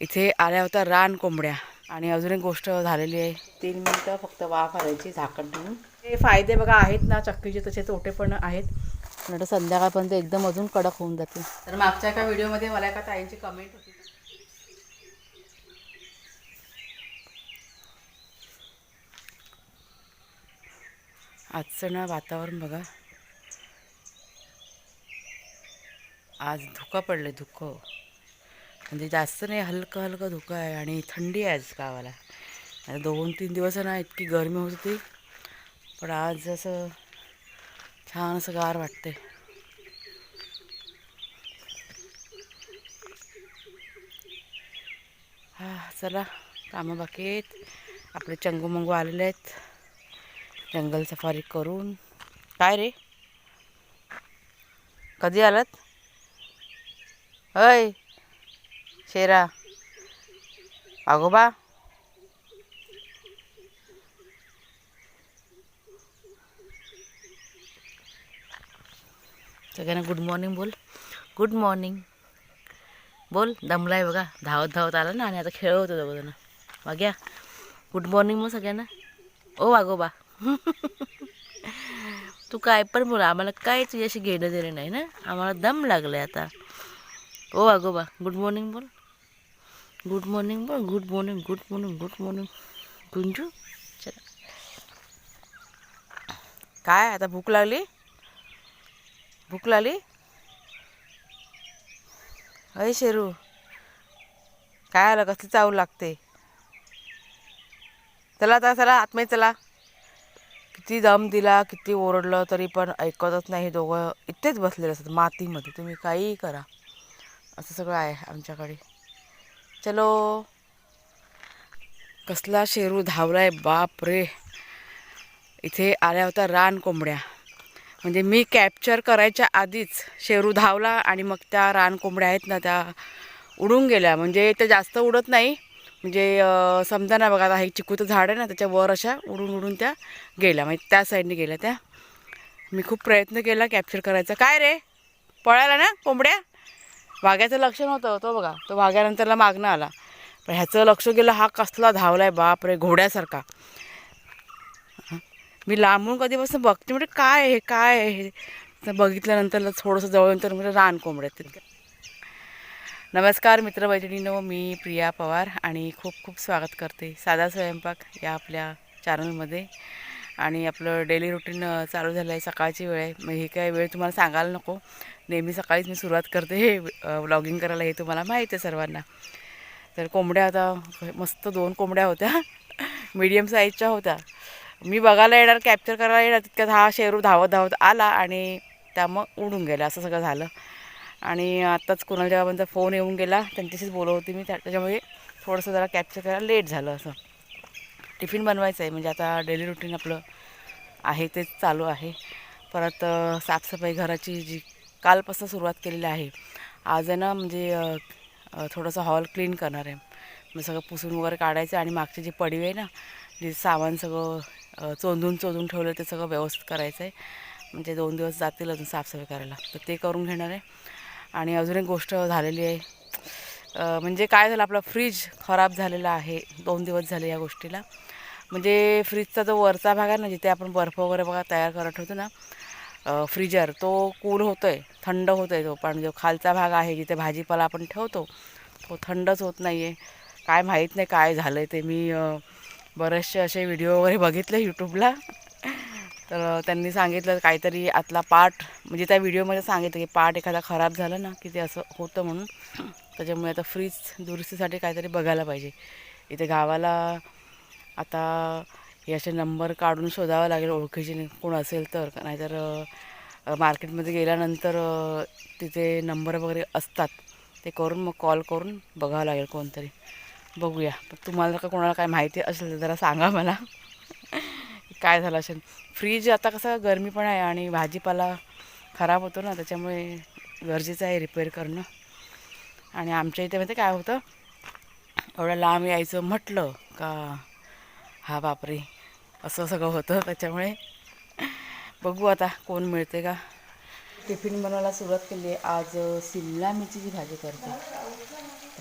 इथे आल्या होत्या रान कोंबड्या. आणि अजून एक गोष्ट झालेली आहे. तीन मिनटं फक्त वाफ आणायची झाकण देऊन हे फायदे बघा आहेत ना चक्कीचे तसे तोटे पण आहेत. नंतर संध्याकाळपर्यंत एकदम अजून कडक होऊन जाते तर मागच्या एका व्हिडिओमध्ये मला एका ताईंची कमेंट होती. आजचं ना वातावरण बघा. आज धुकं पडलं धुकं. म्हणजे जास्त नाही हलकं हलकं धुकं आहे आणि थंडी आहे आज गावाला. दोन तीन दिवस ना इतकी गरमी होत होती. पण आज असं छान असं गार वाटते हा चला कामं बाकी आहेत. आपले चंगू मंगू आलेले आहेत. जंगल सफारी करून. काय रे? कधी आलात? अय! शेरा. आगोबा सगळ्यांना गुड मॉर्निंग बोल. गुड मॉर्निंग बोल दमलाय बघा. धावत धावत आला ना आणि आता खेळ होतो दोघं वाग्या गुड मॉर्निंग मग सगळ्यांना. ओ वागोबा तू काय पण बोला. आम्हाला काय तुझ्याशी घेणं देणं नाही ना. आम्हाला दम लागलाय आता. ओ वागोबा गुड मॉर्निंग बोल. गुड मॉर्निंग बोल good morning good morning good morning Gunju चला. काय आता भूक लागली? भूक लागली? अय शेरू काय आलं? कसली चावू लागते? चला आता चला आतमध्ये चला. किती दम दिला किती ओरडलं तरी पण ऐकतच नाही हे दोघं. इथेच बसलेले असतात मातीमध्ये. तुम्ही काहीही करा. असं सगळं आहे आमच्याकडे. चलो. कसला शेरू धावलाय बाप रे. इथे आल्या होत्या रान कोंबड्या. म्हणजे मी कॅप्चर करायच्या आधीच शेरू धावला आणि मग त्या रान कोंबड्या आहेत ना त्या उडून गेल्या. म्हणजे त्या जास्त उडत नाही. म्हणजे समजा ना बघा आता हे चिकूचं झाड आहे ना त्याच्या वर अशा उडून उडून त्या गेल्या. म्हणजे त्या साईडने गेल्या त्या. मी खूप प्रयत्न केला कॅप्चर करायचा. काय रे? पळायला ना कोंबड्या? वाघ्याचं लक्ष नव्हतं तो बघा. तो वाघ्यानंतरला मागणं आला. पण ह्याचं लक्ष गेलं हा कसला धावलाय बाप रे घोड्यासारखा. मी लांबून कधीपासून बघते म्हणजे काय हे काय आहे हे? तर बघितल्यानंतर थोडंसं जवळनंतर म्हणजे रान कोंबड्या आहेत तितक्या. नमस्कार मित्रमैत्रिणींनो मी प्रिया पवार आणि खूप खूप स्वागत करते साधा स्वयंपाक या आपल्या चॅनलमध्ये आणि आपलं डेली रुटीन चालू झालं आहे सकाळची वेळ आहे. मग हे काय वेळ तुम्हाला सांगायला नको. नेहमी सकाळीच मी सुरुवात करते. हे व्लॉगिंग करायला हे तुम्हाला माहीत आहे सर्वांना. तर कोंबड्या आता मस्त दोन कोंबड्या होत्या. मीडियम साईजच्या होत्या. मी बघायला येणार कॅप्चर करायला येणार. तितक्यात हा शेरू धावत धावत आला आणि त्या मग उडून गेला असं सगळं झालं. आणि आत्ताच कुणाल जेव्हा फोन येऊन गेला. त्यांच्याशीच बोलवती मी. त्या त्याच्यामुळे थोडंसं जरा कॅप्चर करायला लेट झालं असं. टिफिन बनवायचं आहे. म्हणजे आता डेली रुटीन आपलं आहे तेच चालू आहे. परत साफसफाई घराची जी कालपासून सुरुवात केलेली आहे. आज आहे ना म्हणजे थोडंसं हॉल क्लीन करणार आहे. मग सगळं पुसून वगैरे काढायचं आणि मागची जी पडवे आहे ना जे सामान सगळं चोंधून चोंदून चोंदून ठेवलं ते सगळं व्यवस्थित करायचं आहे. म्हणजे दोन दिवस जातील अजून साफसफाई करायला. तर ते करून घेणार आहे. आणि अजून एक गोष्ट झालेली आहे. म्हणजे काय झालं आपला फ्रीज खराब झालेला आहे. दोन दिवस झाले या गोष्टीला. म्हणजे फ्रीजचा जो वरचा भाग आहे ना जिथे आपण बर्फ वगैरे बघा तयार करत ठेवतो ना फ्रीजर तो कूल होतो आहे थंड होतो आहे तो. पण जो खालचा भाग आहे जिथे भाजीपाला आपण ठेवतो तो थंडच होत नाही आहे काय माहीत नाही काय झालं आहे ते. मी बरेचसे असे व्हिडिओ वगैरे बघितले यूट्यूबला तर त्यांनी सांगितलं काहीतरी आतला पार्ट म्हणजे त्या व्हिडिओमध्ये सांगितलं की पार्ट एखादा खराब झाला ना की ते असं होतं म्हणून. त्याच्यामुळे आता फ्रीज दुरुस्तीसाठी काहीतरी बघायला पाहिजे. इथे गावाला आता हे असे नंबर काढून शोधावं लागेल ओळखीचे कोण असेल तर. नाहीतर मार्केटमध्ये गेल्यानंतर तिथे नंबर वगैरे असतात ते करून मग कॉल करून बघावं लागेल कोणतरी. बघूया. पण तुम्हाला का कोणाला काय माहिती असेल तर जरा सांगा मला. काय झालं असेल? फ्रीज आता कसं गरमी पण आहे आणि भाजीपाला खराब होतो ना त्याच्यामुळे गरजेचं आहे रिपेअर करणं. आणि आमच्या इथे माहिती काय होतं? एवढं लांब यायचं म्हटलं का हा बापरे असं सगळं होतं त्याच्यामुळे. बघू आता कोण मिळते का. टिफिन बनवायला सुरुवात केली आहे आज शिमला मिरचीची भाजी करते.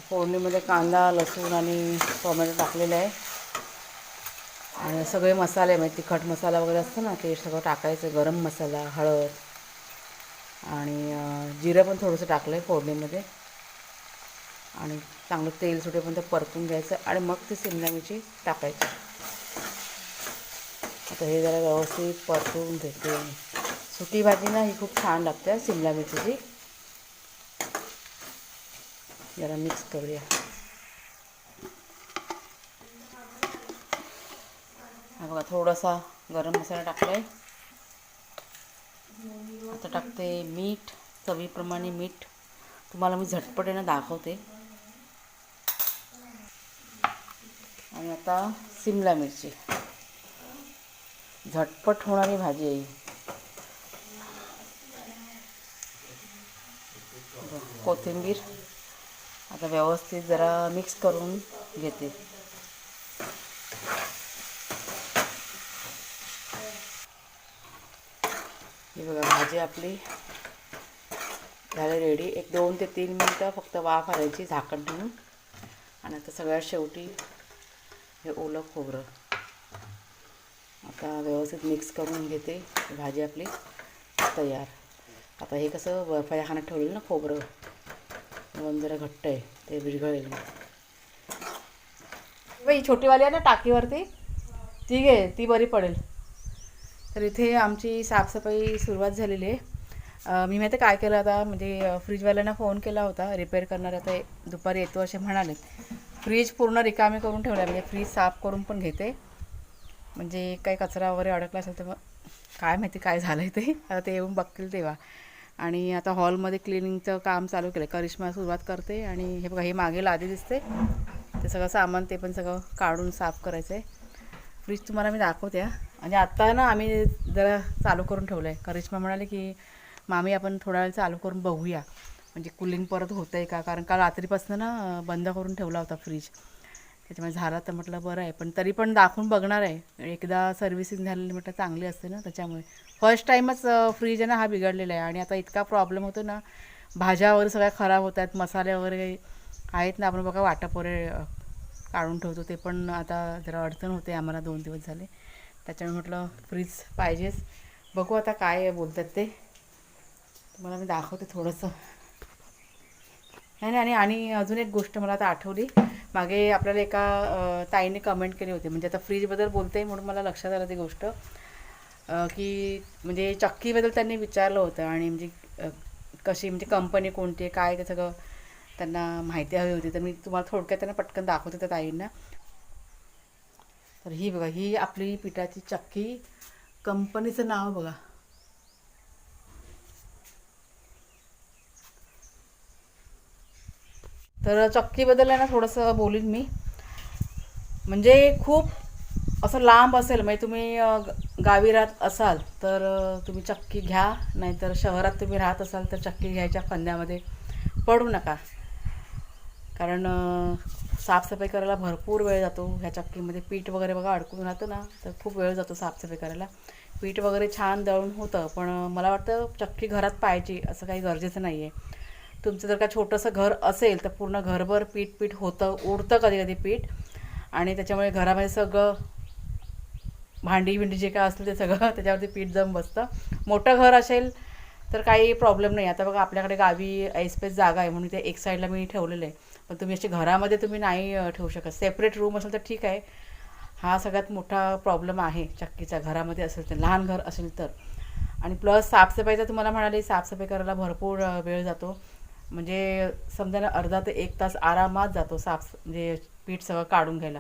फोडणीमध्ये कांदा लसूण आणि टोमॅटो टाकलेलं आहे. आणि सगळे मसाले म्हणजे तिखट मसाला वगैरे असतो ना ते सगळं टाकायचं गरम मसाला हळद. आणि जिरं पण थोडंसं टाकलं आहे फोडणीमध्ये. आणि चांगलं तेल सुटेपर्यंत परतून घ्यायचं आणि मग ती शिमला मिरची टाकायची. आता हे जरा व्यवस्थित परतून घेते सुकी भाजी ना ही खूप छान लागते शिमला मिरचीची. जरा मिक्स करूया. हा बघा थोडासा गरम मसाला टाकला आहे आता टाकते मीठ चवीप्रमाणे मीठ. तुम्हाला मी झटपटेनं दाखवते. आणि आता सिमला मिरची. झटपट होणारी भाजी आहे कोथिंबीर. आता व्यवस्थित जरा मिक्स करून घेते. ही बघा भाजी आपली झाली रेडी एक दोन ते तीन मिनटं फक्त वाफ आणायची झाकण ठेवून. आणि आता सगळ्यात शेवटी हे ओलं खोबरं. आता व्यवस्थित मिक्स करून घेते भाजी आपली तयार. आता हे कसं बर्फाच्या खाण्यात ठेवलेलं ना खोबरं. म्हणून जरा घट्ट आहे ते विरघळेल बाई छोटीवाली आहे ना टाकीवरती? ती घे ती बरी पडेल. तर इथे आमची साफसफाई सुरुवात झालेली आहे. मी माहिती काय केलं आता? म्हणजे फ्रीजवाल्यांना फोन केला होता रिपेअर करणार आता दुपारी येतो असे म्हणाले. फ्रीज पूर्ण रिकामी करून ठेवला म्हणजे फ्रीज साफ करून पण घेते. म्हणजे काही कचरा वगैरे अडकला असेल तर काय माहिती काय झालं आहे ते. आता ते येऊन बघतील तेव्हा. आणि आता हॉलमध्ये क्लिनिंगचं काम चालू केलं करिश्मा सुरुवात करते आणि हे बघा हे मागे लादी दिसते. ते सगळं सामान ते पण सगळं काढून साफ करायचं आहे फ्रीज तुम्हाला मी दाखवते आणि आत्ता ना आम्ही जरा चालू करून ठेवलं आहे करिश्मा म्हणाले की मामी आपण थोडा वेळ चालू करून बघूया. म्हणजे कुलिंग परत होतं आहे का? कारण काल रात्रीपासून ना बंद करून ठेवला होता फ्रीज त्याच्यामुळे झाला तर म्हटलं बरं आहे. पण तरी पण दाखवून बघणार आहे. एकदा सर्व्हिसिंग झालेली म्हटलं चांगली असते ना त्याच्यामुळे. फर्स्ट टाईमच फ्रीज आहे ना हा बिघडलेला आहे. आणि आता इतका प्रॉब्लेम होतो ना भाज्या वगैरे सगळ्या खराब होत आहेत मसाले वगैरे आहेत ना आपण बघा वाटप वगैरे काढून ठेवतो. ते पण आता जरा अडचण होते आम्हाला दोन दिवस झाले. त्याच्यामुळे म्हटलं फ्रीज पाहिजेच. बघू आता काय बोलतात ते. तुम्हाला मी दाखवते थोडंसं. नाही नाही आणि आणि अजून एक गोष्ट मला आता आठवली. मागे आपल्याला एका ताईने कमेंट केली होती. म्हणजे आता फ्रीजबद्दल बोलते म्हणून मला लक्षात आलं ती गोष्ट. की म्हणजे चक्कीबद्दल त्यांनी विचारलं होतं आणि म्हणजे कशी म्हणजे कंपनी कोणती आहे काय ते सगळं त्यांना माहिती हवी होती. तर मी तुम्हाला थोडक्यात त्यांना पटकन दाखवते त्या ताईंना. तर ही बघा ही आपली पिठाची चक्की. कंपनीचं नाव बघा. तर चक्कीबद्दल आहे ना थोडंसं बोलीन मी. म्हणजे खूप असं लांब असेल म्हणजे तुम्ही गावी राहत असाल तर तुम्ही चक्की घ्या नाहीतर शहरात तुम्ही राहत असाल तर चक्की घ्यायच्या फंद्यामध्ये पडू नका. कारण साफसफाई करायला भरपूर वेळ जातो. ह्या चक्कीमध्ये पीठ वगैरे बघा अडकून राहतं ना तर खूप वेळ जातो साफसफाई करायला. पीठ वगैरे छान दळून होतं पण मला वाटतं चक्की घरात पाहिजे असं काही गरजेचं नाही आहे तुमचं जर का छोटंसं घर असेल तर पूर्ण घरभर पीठ पीठ होतं उडतं कधी कधी पीठ. आणि त्याच्यामुळे घरामध्ये सगळं भांडी बिंडी जे काय असतं ते सगळं त्याच्यावरती पीठ जम बसतं. मोठं घर असेल तर काही प्रॉब्लेम नाही. आता बघा आपल्याकडे गावी ऐसपेस जागा आहे म्हणून ते एक साईडला मी ठेवलेलं आहे. पण तुम्ही असे घरामध्ये तुम्ही नाही ठेवू शकत. सेपरेट रूम असेल तर ठीक आहे. हा सगळ्यात मोठा प्रॉब्लेम आहे चक्कीचा. घरामध्ये असेल तर लहान घर असेल तर. आणि प्लस साफसफाईचा तुम्हाला म्हणाले साफसफाई करायला भरपूर वेळ जातो. म्हणजे समजा ना अर्धा ते एक तास आरामात जातो साफ म्हणजे पीठ सगळं काढून घ्यायला.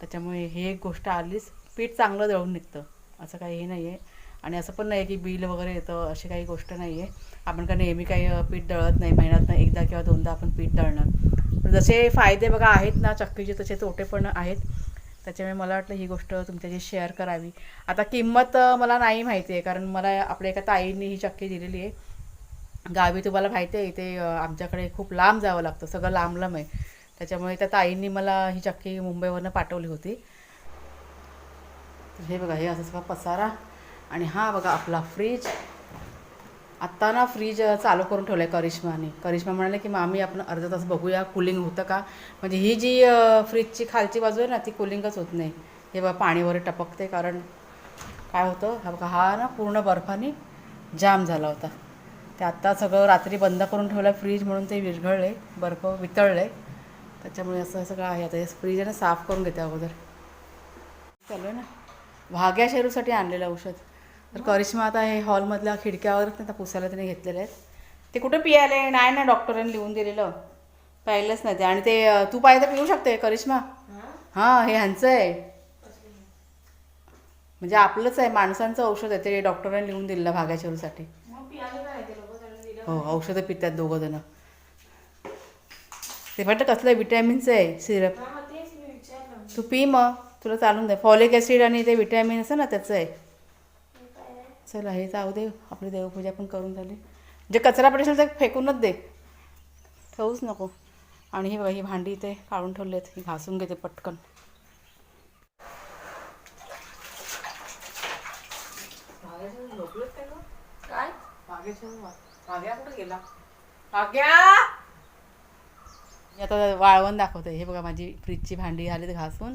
त्याच्यामुळे हे एक गोष्ट आलीच पीठ चांगलं दळून निघतं. असं काही हे नाही आहे आणि असं पण नाही आहे की बिल वगैरे येतं अशी काही गोष्ट नाही आहे आपण का नेहमी काही पीठ दळत नाही महिन्यातनं एकदा किंवा दोनदा आपण पीठ दळणार. पण जसे फायदे बघा आहेत ना चक्कीचे तसे तोटे पण आहेत. त्याच्यामुळे मला वाटलं ही गोष्ट तुमच्याशी शेअर करावी. आता किंमत मला नाही माहिती आहे कारण मला आपल्या एका ताईंनी ही चक्की दिलेली आहे. गावी तुम्हाला माहिती आहे इथे आमच्याकडे खूप लांब जावं लागतं सगळं लांब लांब आहे. त्याच्यामुळे त्या ताईंनी मला ही चक्की मुंबईवरनं पाठवली होती. तर हे बघा हे असं सगळा पसारा आणि हा बघा आपला फ्रीज. आत्ता ना फ्रीज चालू करून ठेवलं आहे करिश्माने. करिश्मा म्हणाले की मामी आपण अर्धा तास बघूया कूलिंग होतं का? म्हणजे ही जी फ्रीजची खालची बाजू आहे ना ती कुलिंगच होत नाही. हे बघा पाणी वगैरे टपकते कारण काय होतं हा बघा हा ना पूर्ण बर्फाने जाम झाला होता. ते आत्ता सगळं रात्री बंद करून ठेवलं फ्रीज म्हणून ते विरघळले बर्फ वितळले. त्याच्यामुळे असं सगळं आहे. आता हे फ्रीज आहे ना साफ करून घेते अगोदर. चालू आहे ना? भाग्या शेरूसाठी आणलेलं औषध. तर करिश्मा आता हे हॉलमधल्या खिडक्यावर आता पुसायला त्याने घेतलेले आहेत. ते कुठे पियाले? नाही ना डॉक्टरांनी लिहून दिलेलं. प्यायलंच नाही ते. आणि ते तू पाहिजे तर पिऊ शकते करिश्मा. हां हे ह्यांचं आहे. म्हणजे आपलंच आहे माणसांचं औषध आहे. ते डॉक्टरांनी लिहून दिलेलं भाग्या शेरूसाठी. हो औषधं पितात दोघं जण ते वाटतं कसलं विटॅमिनचं आहे सिरप. तू पी मग तुला चालून दे. फॉलिक ॲसिड आणि ते विटॅमिन असं ना त्याचं आहे. चला हे जाऊ दे. आपली देवपूजा पण करून झाली. जे कचरा पडेल ते फेकूनच दे. ठेवूच नको. आणि ही बघा ही भांडी इथे काढून ठेवली आहेत ही घासून घेते पटकन. काय? कुठे गेला? मी आता वाळवण दाखवते. हे बघा माझी फ्रीजची भांडी झाली घासून.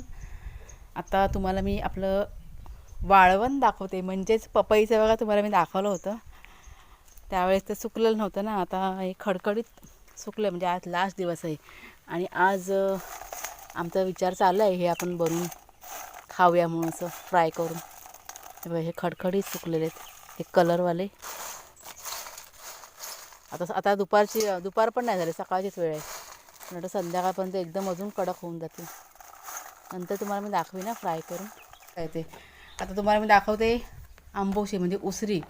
आता तुम्हाला मी आपलं वाळवण दाखवते. म्हणजेच पपईचं बघा तुम्हाला मी दाखवलं होतं. त्यावेळेस ते सुकलेलं नव्हतं ना. आता हे खडखडीत सुकलं म्हणजे आज लास्ट दिवस आहे. आणि आज आमचा विचार चालला आहे. हे आपण बनवून खाऊया म्हणून असं फ्राय करून. हे बघा हे खडखडीत सुकलेले आहेत हे कलरवाले आता आता दुपारची दुपार पण नाही झाली सकाळचीच वेळ आहे. पण आता संध्याकाळपर्यंत एकदम अजून कडक होऊन जाते. नंतर तुम्हाला मी दाखवी ना फ्राय करून. काय ते? आता तुम्हाला मी दाखवते आंबोशी म्हणजे उसरी.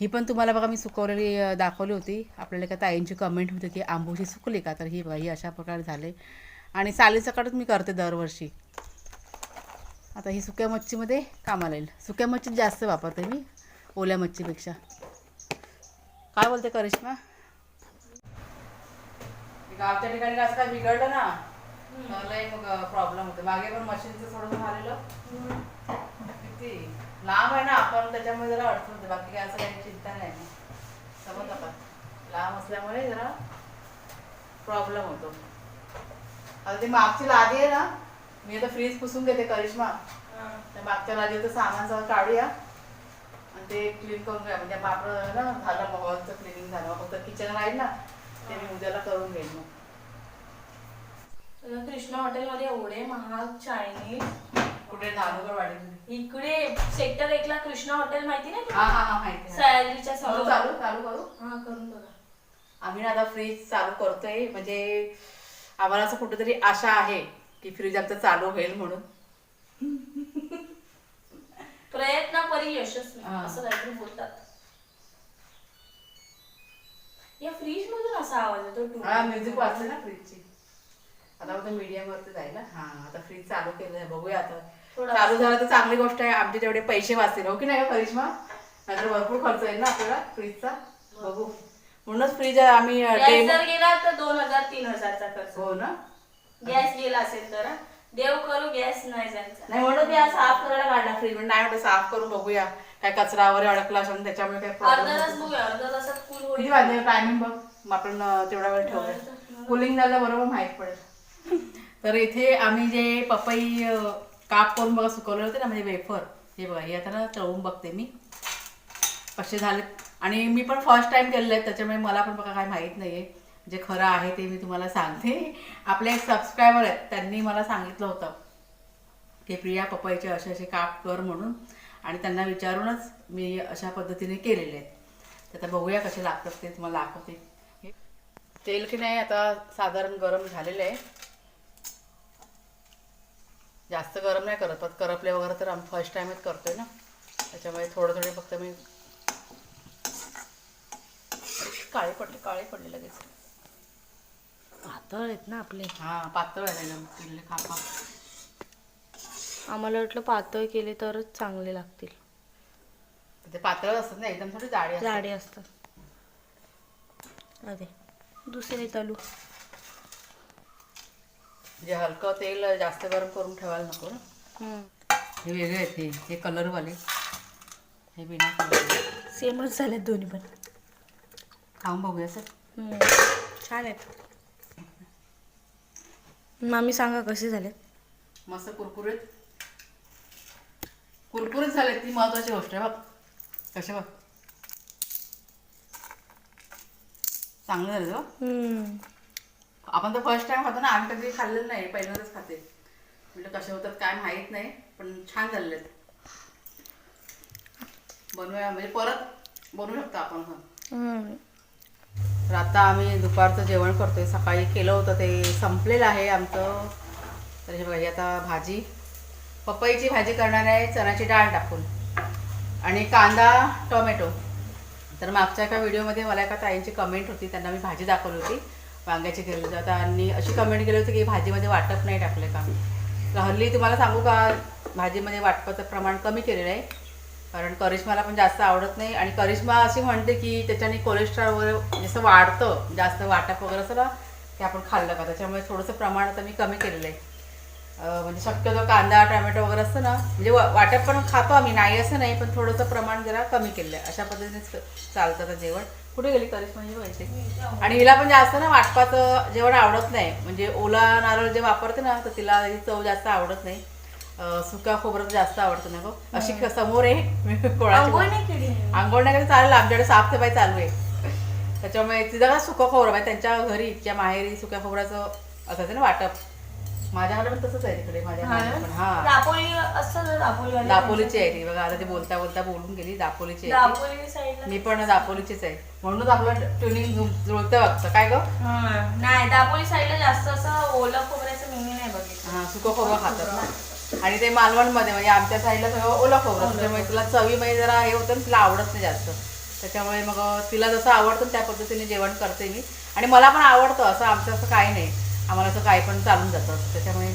ही पण तुम्हाला बघा मी सुकवलेली दाखवली होती. आपल्याला एका ताईंची कमेंट होती की आंबोशी सुकली का? तर ही बघा ही अशा प्रकारे झाले. आणि सालीसकटच मी करते दरवर्षी. आता ही सुक्या मच्छीमध्ये कामाला येईल. सुक्या मच्छीत जास्त वापरते मी ओल्या मच्छीपेक्षा. काय बोलते करिश्मा? गावच्या ठिकाणी कसं काय बिघडलं ना लय मग प्रॉब्लेम होते. मागे पण मशीनचं थोडं झालेलं. किती? लांब आहे ना आपण त्याच्यामुळे जरा अडचण होते. बाकी काय असं काही चिंता नाही. समजलं का लांब असल्यामुळे जरा प्रॉब्लेम होतो. आता ते मागची लादी आहे ना मी आता फ्रीज पुसून घेते करिश्मा. त्या मागच्या लादीचं सामान सगळं काढूया. आणि ते क्लीन करून घ्या. म्हणजे आपलं ना झालं मग हॉलचं क्लिनिंग झालं. फक्त किचन राहील ना ते मी उद्याला करून घेईन मग. कृष्णा हॉटेलमध्ये एवढे महाग चायनीज कुठे? धानुकर वाडी इकडे सेक्टर एकला कृष्णा हॉटेल माहिती नाही हा तुला? हा हा माहिती आहे. सयाजीच्या करू समोर चालू चालू करू. हा करून बघा. आम्ही ना आता फ्रीज चालू करतोय. म्हणजे आम्हाला असं कुठेतरी आशा आहे की फ्रीज आमचं चालू होईल म्हणून. प्रयत्न परी यशस्वी. हा. असं काहीतरी बोलतात. या फ्रीज मधून असा आवाज येतो टू हा म्युझिक वाजते ना फ्रीजची आता फक्त मीडियम वरती जाईल ना. हा आता फ्रीज चालू केलं आहे बघूया आता. थोडं चालू झालं तर चांगली गोष्ट आहे आमचे तेवढे पैसे वाचतील हो की नाही का करिश्मा नाहीतर भरपूर खर्च येईल ना आपल्याला फ्रीजचा बघू. म्हणूनच फ्रीज आम्ही गॅस जर गेला तर दोन हजार तीन हजारचा खर्च. हो ना. गॅस गेला असेल तर हा. देव करू गॅस नाही जायचा. नाही म्हणून मी आज साफ करायला काढला फ्रीज म्हणजे नाही म्हटलं साफ करून बघूया. काय कचरा वगैरे अडकला असेल त्याच्यामुळे काय अर्धा तास प्रॉब्लेम बघूया अर्धा तासात फुल किती होईल वाजले टायमिंग बघ? मग आपण अं, तेवढा वेळ ठेवूया. कुलिंग झालं बरोबर माहीत पडेल. तर इथे आम्ही जे पपई अं, काप करून बघा सुकवले होते ना म्हणजे वेफर हे बघा हे आता ना तळून बघते मी. कसे झाले आणि मी पण फर्स्ट टाइम केलेले आहेत त्याच्यामुळे मला पण बघा काय माहीत नाही आहे जे खरं आहे ते मी तुम्हाला सांगते. आपले एक सबस्क्रायबर आहेत त्यांनी मला सांगितलं होतं की प्रिया पपईचे असे असे काप कर म्हणून. आणि त्यांना विचारूनच मी अशा पद्धतीने केलेले आहेत. आता बघूया कसे लागतात ते तुम्हाला दाखवते. तेल की नाही आता साधारण गरम झालेलं आहे. जास्त गरम नाही करत पण करपले वगैरे तर आम्ही फर्स्ट टाइमच करतोय ना. त्याच्यामुळे थोडं थोडे फक्त मी काळे पडले काळे पडले लगेच. पातळ आहेत ना आपले. हां पातळ आहे पिल्ले खापा आम्हाला वाटलं पातळ केले तरच चांगले लागतील. ते पातळ असतात ना एकदम थोडी जाडी असतात. जाडे असतात. अरे दुसरे चालू. म्हणजे हलकं तेल जास्त गरम करून ठेवायला नको ना. हे वेगळे आहेत हे हे कलरवाले. हे बिना कलर सेमच झाले दोन्ही पण. खाऊन बघूया सर. हम्म. छान आहेत. मामी सांगा कसे झालेत? मस्त कुरकुरीत. कुरकुरीत झाले ती महत्वाची गोष्ट आहे बघ. कसे बघ. चांगलं झालं बघ. हम्म. आपण तर फर्स्ट टाइम खातो ना आम्ही कधी खाल्लेलं नाही पहिल्यांदाच खाते. म्हटलं कसे होतात काय माहीत नाही पण छान झालेले आहेत. बनवूया म्हणजे परत बनवू शकतो आपण हा हम्म. तर आता आम्ही दुपारचं जेवण करतोय. सकाळी केलं होतं ते संपलेलं आहे आमचं. तर हे बघा ही आता भाजी. पपईची भाजी करणार आहे चण्याची डाळ टाकून. आणि कांदा टोमॅटो. तर मागच्या एका व्हिडिओमध्ये मला एका ताईंची कमेंट होती त्यांना मी भाजी दाखवली होती. वांग्याची केली होती. आता आणि अशी कमेंट केली होती की भाजीमध्ये वाटप नाही टाकले का? तर हल्ली तुम्हाला सांगू का भाजीमध्ये वाटपाचं प्रमाण कमी केलेलं आहे. कारण करिश्माला पण जास्त आवडत नाही. आणि करिश्मा अशी म्हणते की त्याच्याने कोलेस्ट्रॉल वगैरे जसं वाढतं. जास्त वाटप वगैरे असं ना ते आपण खाल्लं का? त्याच्यामुळे थोडंसं प्रमाण आता मी कमी केलेलं आहे. म्हणजे शक्यतो कांदा टोमॅटो वगैरे असतं ना म्हणजे वाटप पण खातो आम्ही. नाही असं नाही पण थोडंसं प्रमाण जरा कमी केलं आहे. अशा पद्धतीनेच चालतं आता जेवण. कुठे गेली करिश्मा ही व्हायची आणि हिला पण जास्त ना वाटपाचं जेवण आवडत नाही. म्हणजे ओला नारळ जे वापरते ना तर तिला चव जास्त आवडत नाही. सुका खोबरं जास्त आवडतं ना गो. अशी समोर आहे. कोणाची आंघोळ नाही चालेल. आमच्याकडे साफसफाई चालू आहे. त्याच्यामुळे तिचं का सुकं खोबरं म्हणजे त्यांच्या घरी तिच्या माहेरी सुक्या खोबऱ्याचं असायचं ना वाटप. माझ्याकडे पण तसंच आहे तिकडे माझ्या पण हा. दापोली असतं ना दापोली दापोलीची आहे ती बघा आता ती बोलता बोलता बोलून गेली दापोलीची आहे ती. दापोली साईडला मी पण दापोलीचीच आहे. म्हणूनच आपलं ट्युनिंग जुळतं वागतं काय ग? नाही दापोली साईडला जास्त असं ओलं खोबऱ्याचं मिनी नाही बघितलं. हा सुकं खोबरं खातात ना. आणि ते मालवणमध्ये म्हणजे आमच्या साईडला सगळं ओला खोबरं त्याच्यामुळे तिला चवीमध्ये जरा हे होतं आणि तिला आवडत नाही जास्त. त्याच्यामुळे मग तिला जसं आवडतं त्या पद्धतीने जेवण करते मी. आणि मला पण आवडतं असं आमचं असं काही नाही. आम्हाला असं काही पण चालून जातं. त्याच्यामुळे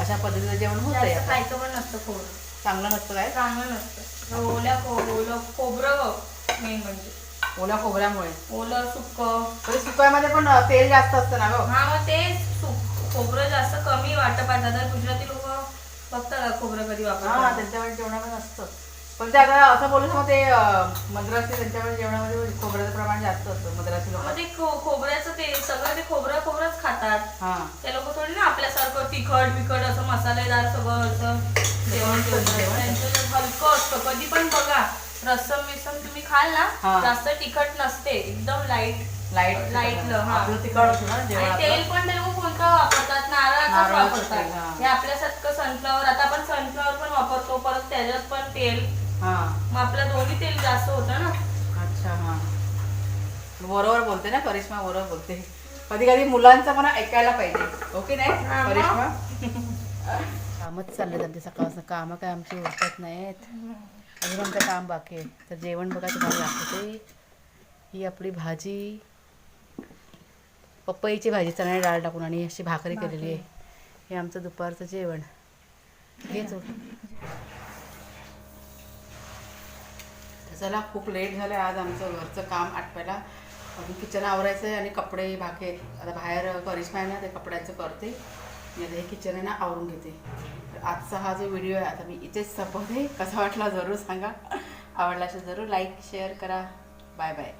अशा पद्धतीचं जेवण आता. खायचं पण नसतं खोबरं. चांगलं नसतं काय? चांगलं नसतं. ओल्या खो ओलं खोबरं मेन म्हणजे. ओल्या खोबऱ्यामुळे. ओलं तरी सुक्यामध्ये पण तेल जास्त असतं ना गं? हा मग ते सुक खोबरं जास्त कमी वाटपात जातात गुजराती लोक बघतात खोबरं कधी हा वापरतात. त्यांच्याकडे जेवणामध्ये असतं. पण ते आता असं बोलू शकतो ते मद्रासी त्यांच्याकडे जेवणामध्ये खोबऱ्याचं प्रमाण जास्त असतं मद्रासी लोक मग ते खो- खोबऱ्याचं ते सगळं ते खोबरं खोबरंच खातात. हा. ते लोक थोडी ना आपल्यासारखं तिखट बिखट असं मसालेदार सगळं असं जेवण करतात त्यांचं हलकं असतं. कधी पण बघा रस्सम बिस्सम तुम्ही खाल हा. ना जास्त तिखट नसते. एकदम लाइट लाइट लाइट आपलं तिखट असतं ना जेवण आणि आपलं तेल पण ते लोक कोणतं वापरतात? नारळाचं नारळाचं तेल, हा. वापरतात हे आपल्यासारखं सनफ्लॉवर आता आपण सनफ्लॉवर पण वापरतो. परत त्याच्यात पण तेल हा. मग आपलं दोन्ही तेल जास्त होतं ना. अच्छा हा. बरोबर बोलते ना करिश्मा बरोबर बोलते. कधी कधी मुलांचं पण ऐकायला पाहिजे. ओके नाही. करिश्मा? कामच चाललेत आमचे सकाळपासून. कामं काय आमची उरकत नाहीत. अजून आमचं काम बाकी आहे. तर जेवण बघा तुम्हाला दाखवते. ही आपली भाजी. पपईची भाजी चणा डाळ टाकून आणि अशी भाकरी केलेली आहे. हे आमचं दुपारचं जेवण. हेच चला खूप लेट झालं आज आमचं घरचं काम आटपायला. अजून किचन आवरायचं आहे आणि कपडे भाके आता बाहेर करिश्मा आहे ना ते कपड्यांचं करते. मी आता हे किचन आहे ना आवरून घेते. तर आजचा हा जो व्हिडिओ आहे आता मी इथेच संपवते. कसा वाटला जरूर सांगा. आवडला असेल जरूर लाईक शेअर करा. Bye bye